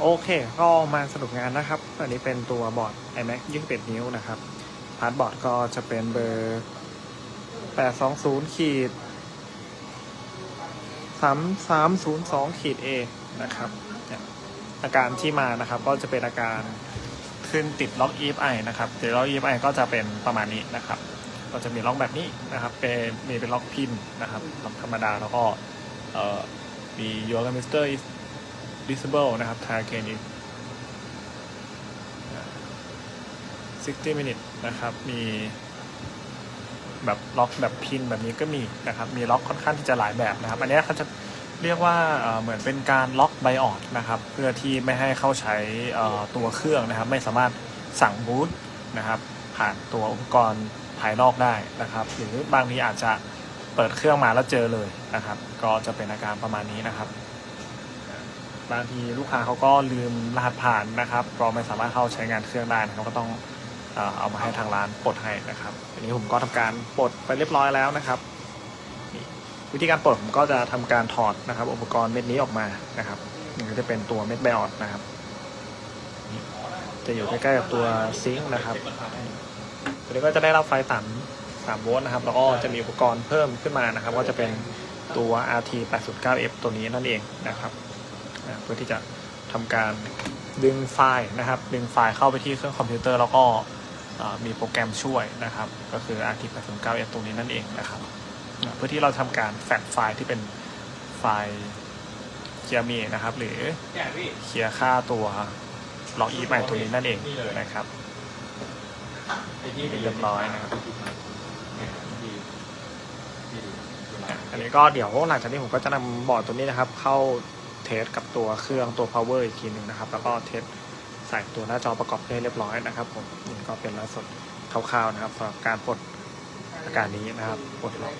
โอเค ก็มาสรุปงานนะครับ อันนี้เป็นตัวบอร์ด iMac 21 นิ้วนะครับ พาร์ทบอร์ดก็จะเป็นเบอร์ 820ขีด3302ขีด A นะครับ อาการที่มานะครับก็จะเป็นอาการขึ้นติดล็อก EFI นะครับ ติดล็อก EFI ก็จะเป็นประมาณนี้นะครับ ก็จะมีล็อกแบบนี้นะครับ เป็นมีเป็นล็อกพินนะครับล็อกธรรมดาแล้วก็มี your thermistor visible นะครับ try again in 60 minutes นะครับ มีแบบล็อกแบบพินแบบนี้ก็มีนะครับ มีล็อกค่อนข้างที่จะหลายแบบนะครับ อันนี้เขาจะเรียกว่าเหมือนเป็นการล็อกไบออดนะครับ เพื่อที่ไม่ให้เข้าใช้ตัวเครื่องนะครับ ไม่สามารถสั่งบูตนะครับ ผ่านตัวอุปกรณ์ภายนอกได้นะครับ หรือบางทีอาจจะเปิดเครื่องมาแล้วเจอเลยนะครับ ก็จะเป็นอาการประมาณนี้นะครับ บางทีลูกค้าเขาก็ลืมรหัสผ่านนะครับก็ไม่สามารถเข้าใช้งานเครื่องได้นะครับก็ต้องเอามาให้ทางร้านปลดให้นะครับอันนี้ผมก็ทำการปลดไปเรียบร้อยแล้วนะครับ วิธีการปลดผมก็จะทำการถอดนะครับ อุปกรณ์เม็ดนี้ออกมานะครับนี่ก็จะเป็นตัวเม็ดไบออดนะครับ จะอยู่ใกล้ๆกับตัวซิงค์นะครับตัวนี้ก็จะได้รับไฟต่ำ3โวลต์นะครับ แล้วก็จะมีอุปกรณ์เพิ่มขึ้นมานะครับ ก็จะเป็นตัว RT 809F ตัวนี้นั่นเองนะครับ นะเพื่อที่จะทำการดึงไฟล์นะครับ ดึงไฟล์เข้าไปที่เครื่องคอมพิวเตอร์แล้วก็มีโปรแกรมช่วยนะครับ ก็คือ RT 8 9 f ตรงนี้นั่นเองนะครับนะเพื่อที่เราทำการแฟกไฟล์ที่เป็นไฟล์เคลียร์มีนะครับ หรือเคลียร์ค่าตัวล็อกอีใหม่ตัวนี้นั่นเองนะครับเรียบร้อยนะครับเนี่ยที่ที่ดูอะอันนี้ก็เดี๋ยวหลังจากนี้ผมก็จะนำบอร์ดตัวนี้นะครับ เข้า เทสกับตัวเครื่องตัว power อีกทีหนึ่งนะครับ แล้วก็เทสใส่ตัวหน้าจอประกอบให้เรียบร้อยนะครับผมนี่ก็เป็นล่าสุดคร่าวๆนะครับสำหรับการปลดอาการนี้นะครับปลดล็อก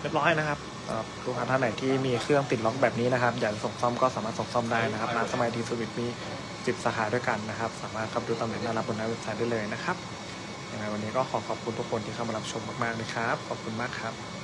เรียบร้อยนะครับสำหรับลูกค้าท่านไหนที่มีเครื่องติดล็อกแบบนี้นะครับ อยากจะส่งซ่อมก็สามารถส่งซ่อมได้นะครับร้านสมัยทีสวิตมี 10 สาขาด้วยกันนะครับ สามารถเข้าไปดูตำแหน่งหน้ารับบนหน้าเว็บไซต์ได้เลยนะครับยังไงวันนี้ก็ขอขอบคุณทุกคนที่เข้ามารับชมมากๆเลยครับ ขอบคุณมากครับ